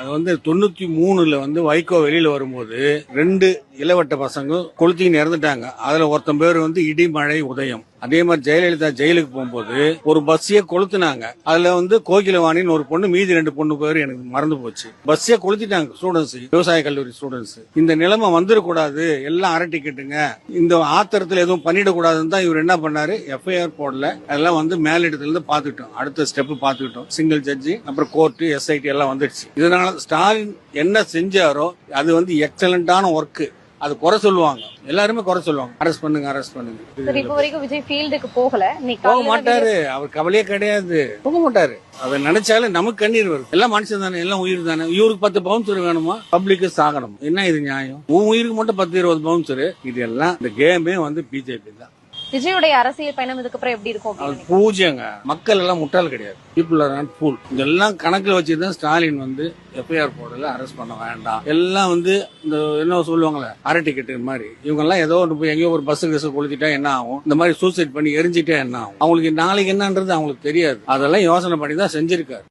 அது வந்து தொண்ணூத்தி மூணுல வந்து வைகோ வெளியில வரும்போது ரெண்டு இளவட்ட பசங்க கொளுத்தின்னு இறந்துட்டாங்க. அதுல ஒருத்தன் பேர் வந்து இடிமழை உதயம். அதே மாதிரி ஜெயலலிதா ஜெயிலுக்கு போகும்போது ஒரு பஸ்ஸையே கொளுத்துனாங்க. அதுல வந்து கோகிலவாணின்னு ஒரு பொண்ணு மீதி ரெண்டு பொண்ணு பேர் எனக்கு மறந்து போச்சு. பஸ்ஸையே கொளுத்திட்டாங்க ஸ்டூடெண்ட்ஸ் விவசாய கல்லூரி ஸ்டூடெண்ட்ஸ் இந்த நிலைமை வந்துடக்கூடாது எல்லாம் அரை டிக்கெட்டுங்க இந்த ஆத்திரத்துல எதுவும் பண்ணிடக்கூடாதுன்னு தான் இவர் என்ன பண்ணாரு? எஃப்ஐஆர் போடல. அதெல்லாம் வந்து மேலிடத்துல இருந்து பாத்துக்கிட்டோம் அடுத்த ஸ்டெப் பாத்துக்கிட்டோம் சிங்கிள் ஜட்ஜி அப்புறம் கோர்ட்டு எஸ்ஐடி எல்லாம் வந்துடுச்சு. இதனால ஸ்டாலின் என்ன செஞ்சாரோ அது வந்து எக்ஸலண்டான ஒர்க்கு அது குறை சொல்லுவாங்க. எல்லாருமே குறை சொல்லுவாங்க. அரெஸ்ட் பண்ணுங்க அரெஸ்ட் பண்ணுங்க. இப்போ வரைக்கும் விஜய் ஃபீல்டுக்கு போகல. போக மாட்டாரு. அவர் கவலையே கிடையாது. போக மாட்டாரு. அவர் நினைச்சாலே நமக்கு கண்ணீர் வரும். எல்லாம் மனுஷன் தானே எல்லாம் உயிர் தானே. இவருக்கு பத்து பவுன்சர் வேணுமா? பப்ளிக்கு சாகணும். என்ன இது நியாயம்? உன் உயிருக்கு மட்டும் பத்து இருபது பவுன்சர் இது எல்லாம் இந்த கேமே வந்து பிஜேபி தான். விஜயுடைய அரசியல் பயணம் இதுக்கப்புறம் எப்படி இருக்கும் அது பூஜ்யங்க மக்கள் எல்லாம் முட்டாள் கிடையாது. பீப்புள் ஆர் நாட் ஃபூல் இதெல்லாம் கணக்கில் வச்சு தான் ஸ்டாலின் வந்து எஃப்ஐஆர் போடல அரெஸ்ட் பண்ண வேண்டாம். எல்லாம் வந்து இந்த என்ன சொல்லுவாங்களே அரை டிக்கெட் மாதிரி. இவங்க எல்லாம் ஏதோ ஒன்று போய் எங்கேயோ ஒரு பஸ் கிஸ் கொளுத்திட்டா என்ன ஆகும்? இந்த மாதிரி சூசைட் பண்ணி எரிஞ்சிட்டா என்ன ஆகும்? அவங்களுக்கு நாளைக்கு என்னன்றது அவங்களுக்கு தெரியாது. அதெல்லாம் யோசனை பண்ணி தான் செஞ்சிருக்காரு.